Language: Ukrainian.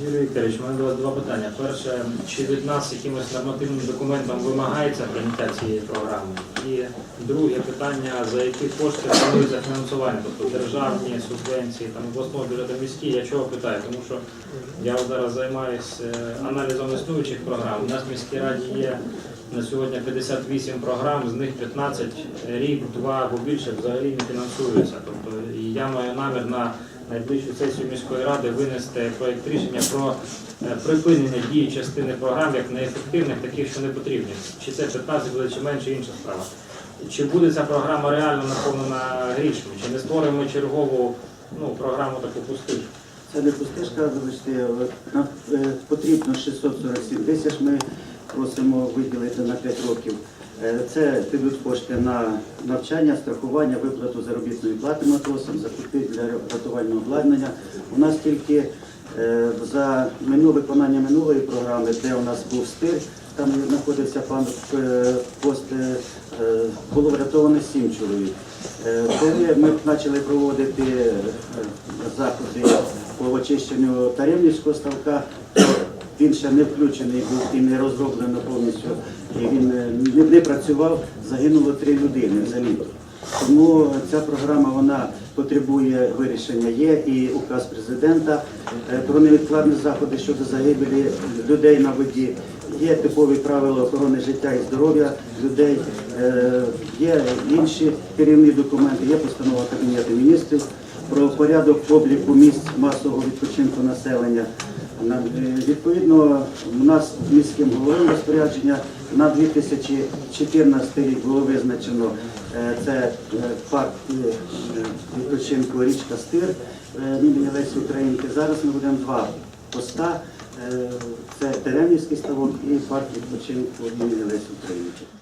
Юрій Вікторович, у мене до вас два питання. Перше, чи від нас якимось нормативним документом вимагається прийняття цієї програми? І друге питання, за які кошти планується фінансування, тобто державні субвенції, там обласного бюджету міські. Я чого питаю? Тому що я зараз займаюся аналізом існуючих програм. У нас в міській раді є на сьогодні 58 програм, з них 15 рік, два або більше взагалі не фінансуються. Тобто я маю намір на найближчу сесію міської ради винести проєкт рішення про е, припинення дії частини програм як неефективних, таких, що не потрібні. Чи це 15 буде, чи менше інша справа. Чи буде ця програма реально наповнена грішми? Чи не створимо чергову ну, програму таку пусту? Це не пустишка, вибачте, нам е, потрібно 647 тисяч. Ми просимо виділити на 5 років. Е, Це підуть кошти на навчання, страхування, виплату заробітної плати матросам, закупівлю для рятувального обладнання. У нас тільки е, за минуле виконання минулої програми, де у нас був стир, там знаходився пан е, пост, було врятовано 7 чоловік. Коли ми почали проводити заходи по очищенню Таремнівського ставка, він ще не включений був і не розроблено повністю, не працював, загинуло три людини за літо. Тому ця програма вона потребує вирішення. Є і указ президента е, про невідкладні заходи щодо загибелі людей на воді. Є типові правила охорони життя і здоров'я людей, е, є інші керівні документи, є постанова Кабінету міністрів про порядок обліку місць масового відпочинку населення. Е, Відповідно, у нас міським головою розпорядження на 2014 рік було визначено е, це е, парк відпочинку річка Стир імені Лесі Українки. Зараз ми будемо два поста. Це Теремівський ставок і парк відпочинку імені Лесі Українки.